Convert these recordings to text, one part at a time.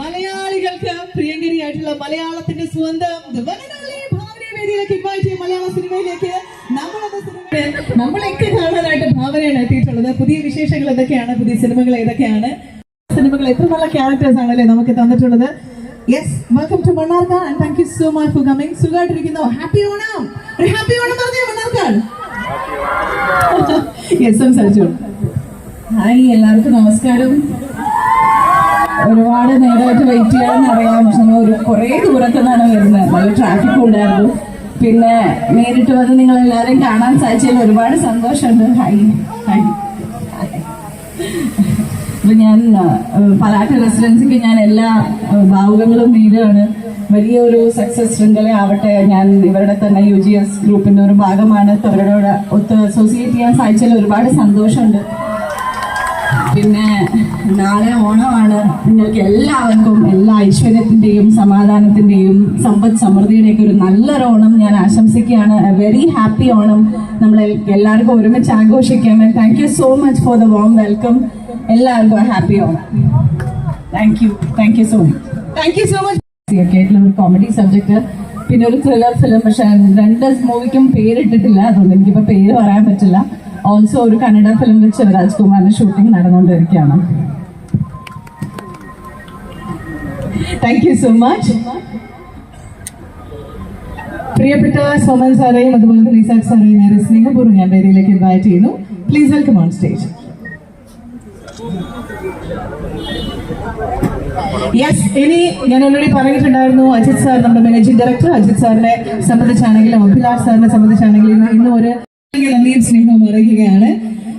മലയാളികൾക്ക് പ്രിയങ്കരിയായിട്ടുള്ള മലയാളത്തിന്റെ സ്വന്തം വേദിയിലേക്ക് മലയാള സിനിമയിലേക്ക് കാണാനായിട്ട് ഭാവനയാണ് എത്തിയിട്ടുള്ളത്. പുതിയ വിശേഷങ്ങൾ എന്തൊക്കെയാണ്? പുതിയ സിനിമകൾ ഏതൊക്കെയാണ്? സിനിമകൾ എത്ര നല്ല ക്യാരക്ടേഴ്സ് ആണല്ലേ നമുക്ക് തന്നിട്ടുള്ളത്? Yes welcome to Mannarkkad and thank you so much for coming സുഖമായിട്ടിരിക്കുന്നു. ഹാപ്പി ഓണം. ഹാപ്പി ഓണം പറഞ്ഞേ മണ്ണാർക്കാട്? യെസ് സംസാരിച്ചോളൂ. ഹായ് എല്ലാവർക്കും നമസ്കാരം. ഒരുപാട് നേരമായിട്ട് വെയിറ്റ് ചെയ്യാമെന്ന് അറിയാം. പക്ഷെ ഒരു കുറേ ദൂരത്തു നിന്നാണ് വരുന്നത്. നല്ല ട്രാഫിക് ഉണ്ടായിരുന്നു. പിന്നെ നേരിട്ട് വന്ന് നിങ്ങൾ എല്ലാവരും കാണാൻ സാധിച്ചതിൽ ഒരുപാട് സന്തോഷമുണ്ട്. Hi hi. ഞാൻ പലാട്ട് റെസിഡൻസിക്ക് ഞാൻ എല്ലാ ഭാവുകങ്ങളും നേരുകയാണ് വലിയൊരു സക്സസ് ശൃംഖല ആവട്ടെ. ഞാൻ ഇവരുടെ തന്നെ യു ജി എസ് ഗ്രൂപ്പിന്റെ ഒരു ഭാഗമാണ്. അവരോട് ഒത്ത് അസോസിയേറ്റ് ചെയ്യാൻ സാധിച്ചതിൽ ഒരുപാട് സന്തോഷമുണ്ട്. പിന്നെ നാളെ ഓണമാണ്. നിങ്ങൾക്ക് എല്ലാവർക്കും എല്ലാ ഐശ്വര്യത്തിന്റെയും സമാധാനത്തിന്റെയും സമ്പദ് സമൃദ്ധിയുടെയൊക്കെ ഒരു നല്ലൊരു ഓണം ഞാൻ ആശംസിക്കുകയാണ്. Very happy Onam. നമ്മൾ എല്ലാവർക്കും ഒരുമിച്ച് ആഘോഷിക്കാം thank you so much for the warm welcome എല്ലാവർക്കും happy Onam. Thank you thank you so much thank you so much ഒക്കെ ആയിട്ടുള്ള ഒരു കോമഡി സബ്ജക്ട് പിന്നെ ഒരു ത്രില്ലർ ഫിലിം പക്ഷെ രണ്ട് മൂവിക്കും പേരിട്ടിട്ടില്ല. അതുകൊണ്ട് എനിക്കിപ്പോ പേര് പറയാൻ പറ്റില്ല. ഓൾസോ ഒരു കന്നഡ ഫിലിം വെച്ച് രാജ്കുമാറിന്റെ ഷൂട്ടിംഗ് നടന്നുകൊണ്ടിരിക്കുകയാണ്. താങ്ക് യു സോ മച്ച് പ്രിയപ്പെട്ട സോമൻ സാറേയും അതുപോലെ തന്നെ ഇസാഖ് സാറേയും നേരെ സ്നേഹപൂർവം ഞാൻ വേദിയിലേക്ക് ഇൻവൈറ്റ് ചെയ്യുന്നു. Please welcome on stage yes ഇനി ഞാൻ ഓൾറെഡി പറഞ്ഞിട്ടുണ്ടായിരുന്നു അജിത് സാർ നമ്മുടെ മാനേജിംഗ് ഡയറക്ടർ അജിത് സാറിനെ സംബന്ധിച്ചാണെങ്കിലും അഭിലാഷ് സാറിനെ സംബന്ധിച്ചാണെങ്കിലും ഇന്ന് ഒരു നന്ദിയും സ്നേഹവും അറിയിക്കുകയാണ്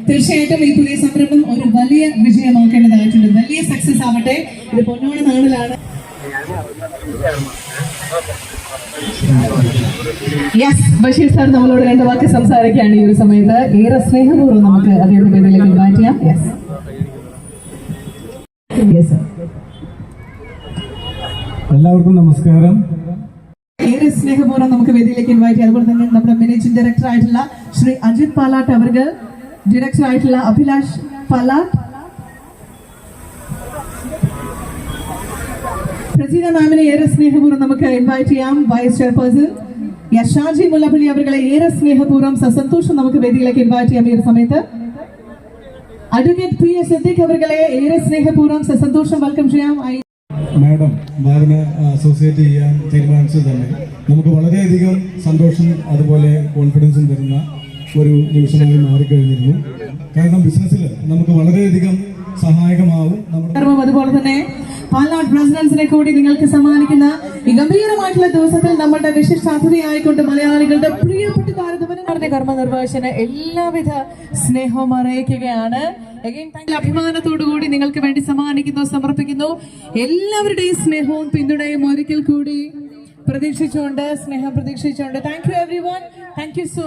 തീർച്ചയായിട്ടും ഈ പുതിയ സംരംഭം ഒരു വലിയ വിജയമാക്കേണ്ടതായിട്ടുണ്ട്. വലിയ സക്സസ് ആവട്ടെ. ഇത് പൊന്നോട് നാളിലാണ്. യെസ് ബഷീർ സാർ നമ്മളോട് രണ്ട് വാക്ക് സംസാരിക്കുകയാണ് ഈ ഒരു സമയത്ത്. ഏറെ സ്നേഹപൂർവം നമുക്ക് അദ്ദേഹത്തിന്റെ പേരിലേക്ക് ഇൻവൈറ്റ് ചെയ്യാം. യെസ് എല്ലാവർക്കും നമസ്കാരം. സ്നേഹപൂർവം നമുക്ക് വേദിയിലേക്ക് ഇൻവൈറ്റ് ചെയ്യാം അതുപോലെ തന്നെ നമ്മുടെ മാനേജിംഗ് ഡയറക്ടർ ആയിട്ടുള്ള ശ്രീ അജിത് പാലാട്ട് അവർക്ക് ഡയറക്ടർ ആയിട്ടുള്ള അഭിലാഷ് പാലാട്ട്. പ്രസീന മാമിനെ ഏറെ സ്നേഹപൂർവം നമുക്ക് ഇൻവൈറ്റ് ചെയ്യാം. വൈസ് ചെയർപേഴ്സൺ യശാജി മുല്ലപ്പള്ളി അവരുടെ ഏറെ സ്നേഹപൂർവം സസന്തോഷം നമുക്ക് വേദിയിലേക്ക് ഇൻവൈറ്റ് ചെയ്യാം ഈ ഒരു സമയത്ത്. അഡ്വക്കേറ്റ് പി എസ് സിദ്ദിഖ് അവരുടെ ഏറെ സ്നേഹപൂർവം സസന്തോഷം വെൽക്കം ചെയ്യാം. മാഡം മാഡിനെ അസോസിയേറ്റ് ചെയ്യാൻ തീരുമാനിച്ചത് തന്നെ നമുക്ക് വളരെയധികം സന്തോഷം അതുപോലെ കോൺഫിഡൻസും തരുന്ന ഒരു നിമിഷമായി മാറിക്കഴിഞ്ഞിരുന്നു കാരണം ബിസിനസ്സിൽ നമുക്ക് വളരെയധികം സഹായകമാവും നമ്മുടെ അതുപോലെ തന്നെ പാലാട് പ്രസിഡൻസിനെ കൂടി നിങ്ങൾക്ക് സമ്മാനിക്കുന്ന ഈ ഗംഭീരമായിട്ടുള്ള ദിവസത്തിൽ നമ്മുടെ വിശിഷ്ടാതിഥിയായിക്കൊണ്ട് മലയാളികളുടെ പ്രിയപ്പെട്ട ഭാരതവനങ്ങളുടെ കർമ്മ നിർവഹണ എല്ലാവിധ സ്നേഹവും അറിയിക്കുകയാണ്. അഭിമാനത്തോടുകൂടി നിങ്ങൾക്ക് വേണ്ടി സമ്മാനിക്കുന്നു സമർപ്പിക്കുന്നു. എല്ലാവരുടെയും സ്നേഹവും പിന്തുണയും ഒരിക്കൽ കൂടി പ്രതീക്ഷിച്ചുകൊണ്ട് സ്നേഹം പ്രതീക്ഷിച്ചുകൊണ്ട്. Thank you everyone thank you so